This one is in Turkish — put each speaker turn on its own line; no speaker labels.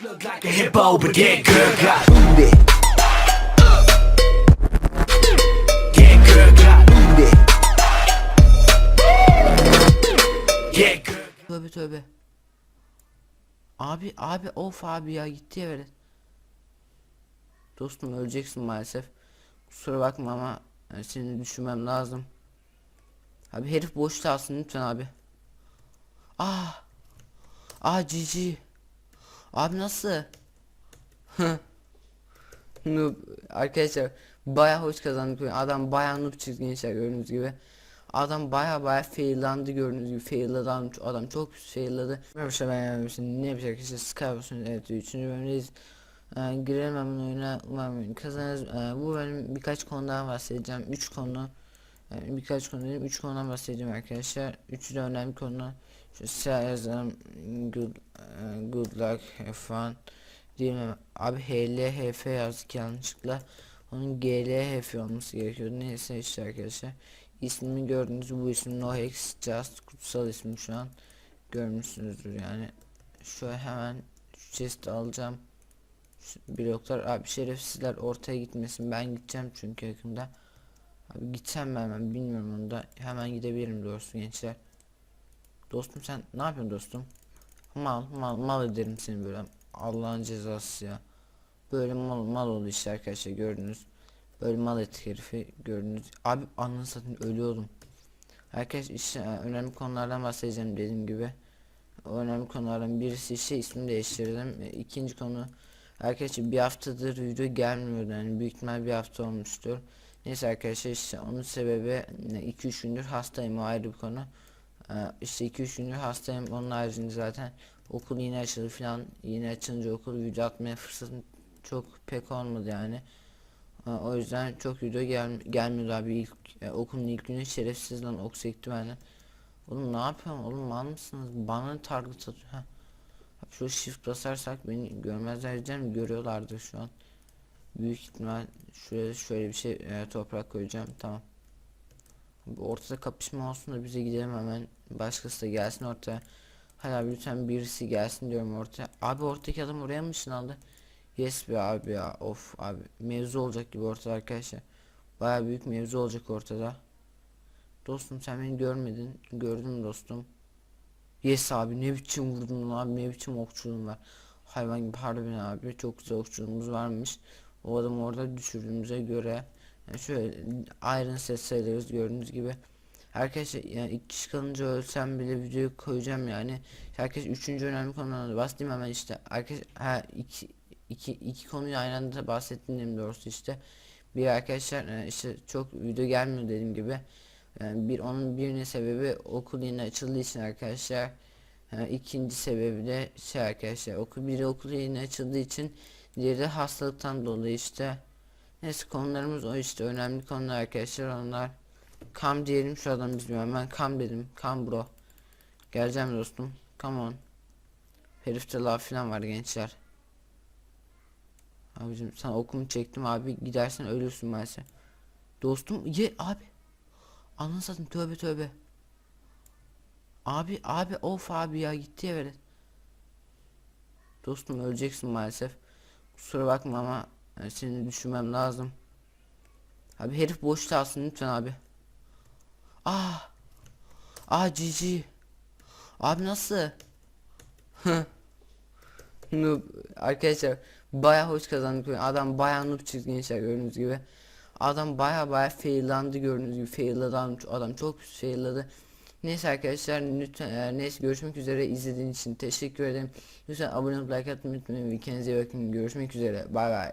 Look like a hippo, but get good, got booty. Get good, got booty. Get good.
Tövbe tövbe. Abi abi of abi ya gitti ya. Dostum öleceksin maalesef. Kusura bakma ama yani seni düşünmem lazım. Abi herif boşta alsın lütfen abi. Ah. Ah GG. Abi nasıl? noob. Arkadaşlar baya hoş kazandık. Adam baya noob çıktı gençler gördüğünüz gibi. Adam baya baya faillandı gördüğünüz gibi failladı adam, adam çok failladı. Merhaba ben yapmışım ne yapacak arkadaşlar Skype'ın evet 3. bölümdeyiz. Ee, girelim hemen oyuna umarım kazanırız. Ee, bu bölüm birkaç konudan bahsedeceğim. 3 konu. Yani birkaç konu dedim 3 konudan bahsedeceğim arkadaşlar. Üçü de önemli konu. Şu yazalım. Good, e, good luck, have fun. Değil mi? Abi HL, HF yazdık yanlışlıkla. Onun GL, HF olması gerekiyordu. Neyse işte arkadaşlar. İsmini gördünüz bu isim No Hex Just kutsal ismi şu an. Görmüşsünüzdür yani. Şöyle hemen şu chest alacağım. Şu bloklar abi şerefsizler ortaya gitmesin. Ben gideceğim çünkü yakında. Abi gideceğim ben hemen bilmiyorum onu da. Hemen gidebilirim doğrusu gençler. Dostum sen ne yapıyorsun dostum? Mal mal mal ederim seni böyle. Allah'ın cezası ya. Böyle mal mal oldu işte arkadaşlar gördünüz. Böyle mal ettik herifi gördünüz. Abi anını satayım ölüyordum. Herkes işte e, önemli konulardan bahsedeceğim dediğim gibi. O önemli konulardan birisi işte ismini değiştirdim. E, İkinci konu arkadaşlar bir haftadır video gelmiyordu yani büyük ihtimal bir hafta olmuştur. Neyse arkadaşlar işte onun sebebi 2-3 gündür hastayım o ayrı bir konu. Ee, işte 2-3 gündür hastayım onun haricinde zaten okul yine açıldı falan yine açınca okul video atmaya fırsatım çok pek olmadı yani. Ee, o yüzden çok video gel gelmiyordu abi ilk e, okulun ilk günü şerefsiz lan ok sekti beni. Oğlum ne yapıyorsun oğlum mal mısınız? Bana target atıyor. Şu shift basarsak beni görmezler diyeceğim görüyorlardır şu an. Büyük ihtimal şuraya şöyle bir şey e, toprak koyacağım tamam. Ortada kapışma olsun da bize gidelim hemen. Başkası da gelsin ortaya. Abi lütfen birisi gelsin diyorum ortaya. Abi ortadaki adam oraya mı ışınlandı? Yes be abi ya of abi. Mevzu olacak gibi ortada arkadaşlar. Baya büyük mevzu olacak ortada. Dostum sen beni görmedin. Gördüm dostum. Yes abi ne biçim vurdun abi ne biçim okçuluğun var. Hayvan gibi harbiden abi çok güzel okçuluğumuz varmış. O adamı orada düşürdüğümüze göre yani şöyle iron set sayılırız gördüğünüz gibi. Arkadaşlar yani iki kişi kalınca ölsem bile videoyu koyacağım yani. Herkes üçüncü önemli konudan bahsedeyim hemen işte. Arkadaş ha iki, iki, iki konuyu aynı anda bahsettiğim doğrusu işte. Bir arkadaşlar e, işte çok video gelmiyor dediğim gibi. Yani bir onun birinin sebebi okul yine açıldığı için arkadaşlar. Yani ikinci sebebi de şey arkadaşlar okul biri okul yeni açıldığı için diğeri de hastalıktan dolayı işte. Neyse konularımız o işte önemli konular arkadaşlar onlar. Kam diyelim şu adam biz ben kam dedim kam bro. Geleceğim dostum come on. Herifte laf falan var gençler. Abicim sana okumu çektim abi gidersen ölürsün maalesef. Dostum ye abi. Anasını satayım tövbe tövbe. Abi abi of abi ya gitti ya velet. Dostum öleceksin maalesef. Kusura bakma ama yani seni düşünmem lazım. Abi herif boşta alsın lütfen abi. Ah. Ah GG. Abi nasıl? noob. Arkadaşlar baya hoş kazandık. Adam baya noob çıktı gençler gördüğünüz gibi. Adam baya baya faillandı gördüğünüz gibi failladı adam, adam çok failladı. Neyse arkadaşlar lütfen e, neyse görüşmek üzere izlediğiniz için teşekkür ederim. Lütfen abone olup like atmayı unutmayın. Kendinize iyi bakın. Görüşmek üzere. Bay bay.